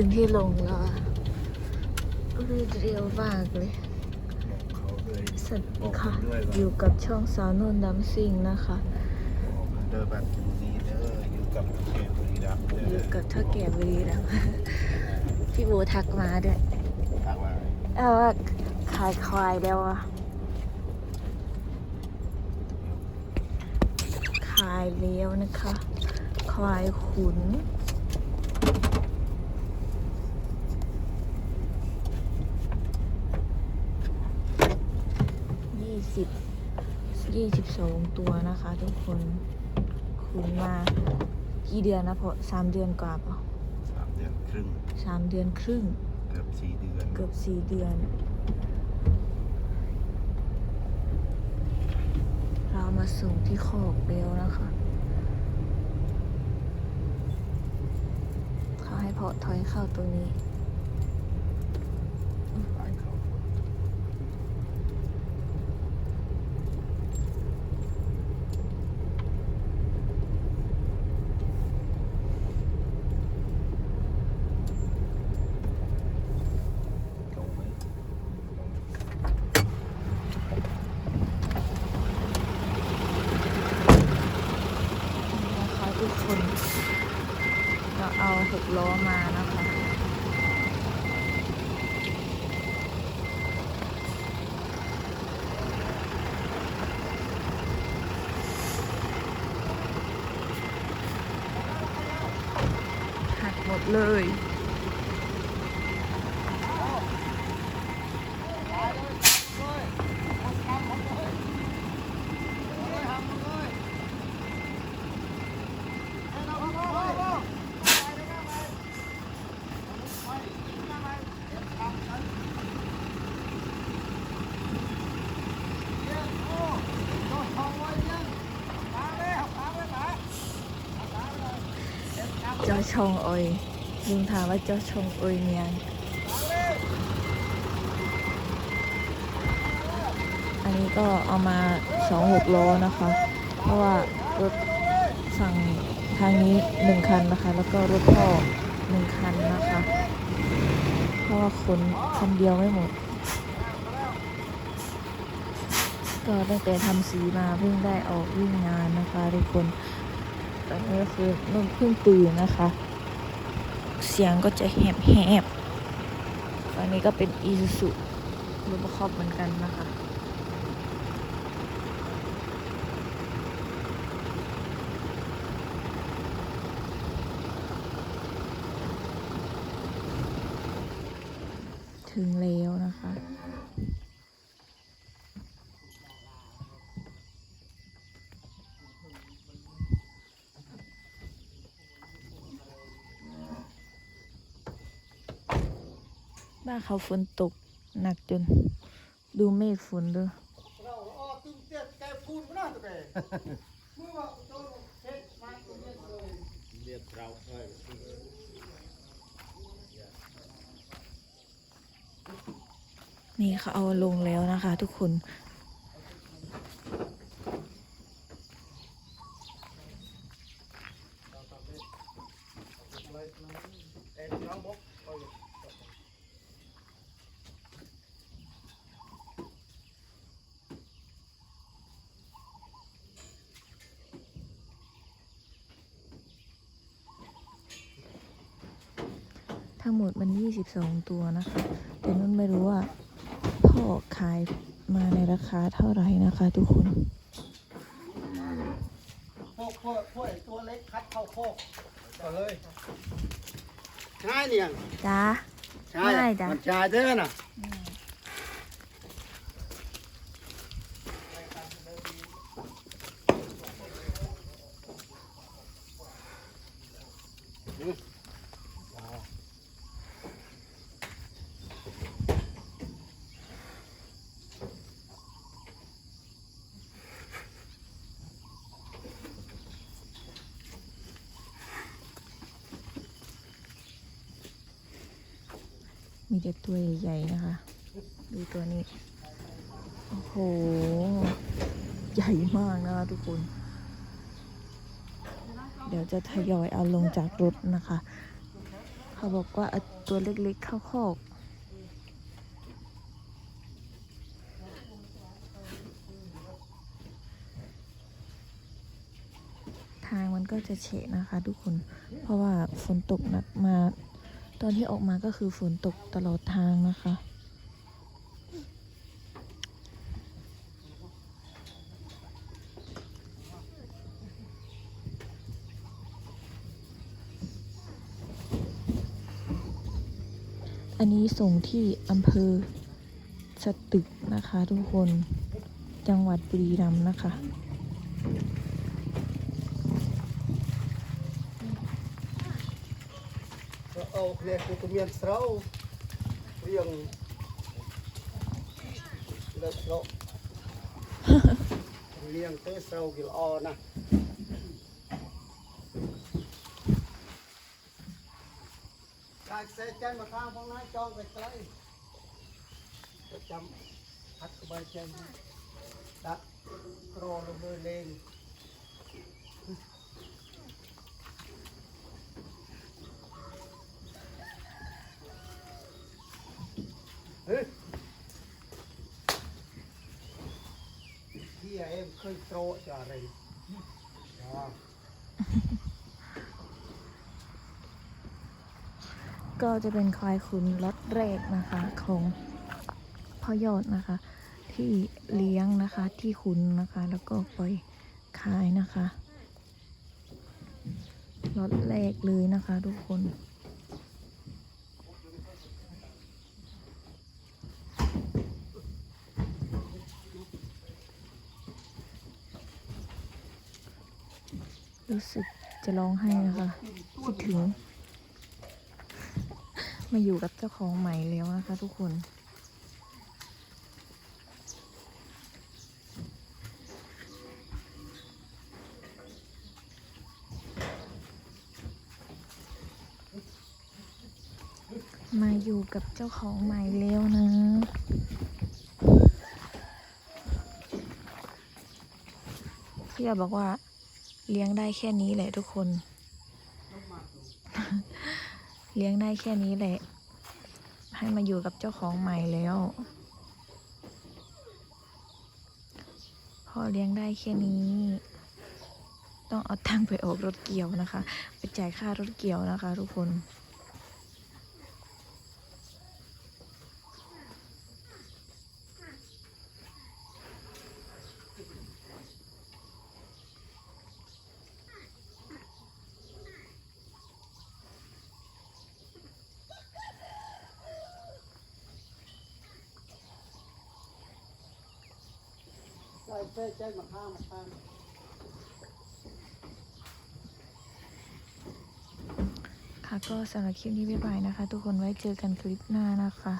ถึงที่ลงแล้วอะรีดเร็วมากเลยเขาเลย สวัสดีค่ะ อยู่กับช่องสาวนุ่นดำซิงนะคะเดินแบบบุรีเด้ออยู่กับเขตบุรีรัมย์เด้อยู่อกับเท่าแก่บุรีรัมย์พี่โบทักมาด้วยทางว่าเอาว่าขายควายแล้วอะขายแล้วนะคะ ควายขุน ยี่สิบยี่สิบสองตัวนะคะทุกคนขุนมากี่เดือนนะพอสามเดือนกว่าเปล่าสามเดือนครึ่งสามเดือนครึ่ง เกือบสี่เดือน เกือบสี่เดือน เรามาส่งที่คอกเบลนะคะเขาให้เพาะถอยเข้าตรงนี้ หลายเขา ตรงไหม นะคะ ทุกคนเราเอาหกล้อมานะคะหักหมดเลย ชงเอยลุงถามว่าเจ้าชงเอยเมียงอันนี้ก็เอามาสองหกล้อนะคะ เพราะว่ารถสั่งทางนี้หนึ่งคันนะคะ แล้วก็รถพ่อหนึ่งคันนะคะ เพราะว่าคนคันเดียวไม่หมด ก็ตั้งแต่ทำสีมาเพิ่งได้ออกวิ่งงานนะคะทุกคน ตอนนี้ก็คือนุ่นพิ่งตื่นนะคะ เสียงก็จะแหบแหบๆอันนี้ก็เป็นอีซูซุรถประคอบเหมือนกันนะคะถึงแล้วนะคะ เขาฝนตกหนักจน ดูเมฆฝนด้วยเราอ๋อตึงเตี้ยแกพูดไม่ได้ตัวแกเมื่อว่าโดนเฮ็ดมาตัวเนี้ยเลยเรียกเราเอ้ยนี่เขาเอาลงแล้วนะคะ ทุกคน เอ็นน้องบอกเอาอยู่ ทั้งหมดมัน 22 ตัวนะคะแต่นุ่นไม่รู้ว่าพ่อขายมาในราคาเท่าไหร่นะคะ ทุกคนพวกพวกพวกไอ้ตัวเล็กคัดเข้าโคกก็เลยใช่เนี่ยจ้าใช่จ้ามันชายเด้อน่ะ มีแต่ตัวใหญ่ๆนะคะ ดูตัวนี้ โอ้โห ใหญ่มากนะคะทุกคน เดี๋ยวจะทยอยเอาลงจากรถนะคะ เขาบอกว่าตัวเล็กๆเข้าคอกทางมันก็จะเฉะนะคะทุกคน เพราะว่าฝนตกหนักมา ตอนที่ออกมาก็คือฝนตกตลอดทางนะคะ อันนี้ส่งที่อำเภอสตึกนะคะทุกคน จังหวัดบุรีรัมย์นะคะ អូគ្នាគឺក៏មានស្រូវរៀងលើស្រូវរៀងទៅស្រូវគេល្អណាស់កាយខ្សែចេញមកខាងផងណាចងទៅខ្លីទៅចាំហាត់ក្បាលចេញដាក់ក្រលើមើលលេង Ê. Kia em khơi trộ cho rình Đó ก็จะเป็นควายขุนล็อตแรกนะคะของพ่อยอดนะคะ ที่เลี้ยงนะคะที่ขุนนะคะ แล้วก็ปล่อยขายนะคะล็อตแรกเลยนะคะทุกคน รู้สึกจะร้องไห้นะคะคิดถึง มาอยู่กับเจ้าของใหม่แล้วนะคะ ทุกคน มาอยู่กับเจ้าของใหม่แล้วนะพี่ยอดบอกว่า เลี้ยงได้แค่นี้แหละทุกคน เลี้ยงได้แค่นี้แหละ ให้มาอยู่กับเจ้าของใหม่แล้วพอเลี้ยงได้แค่นี้ ต้องเอาตังไปออกรถเกี่ยวนะคะ ไปจ่ายค่ารถเกี่ยวนะคะ ทุกคน Rồi phê chơi mà tha mà tha ค่ะก็สำหรับคลิปนี้บ๊ายบายนะคะ ทุกคนไว้เจอกันคลิปหน้านะคะ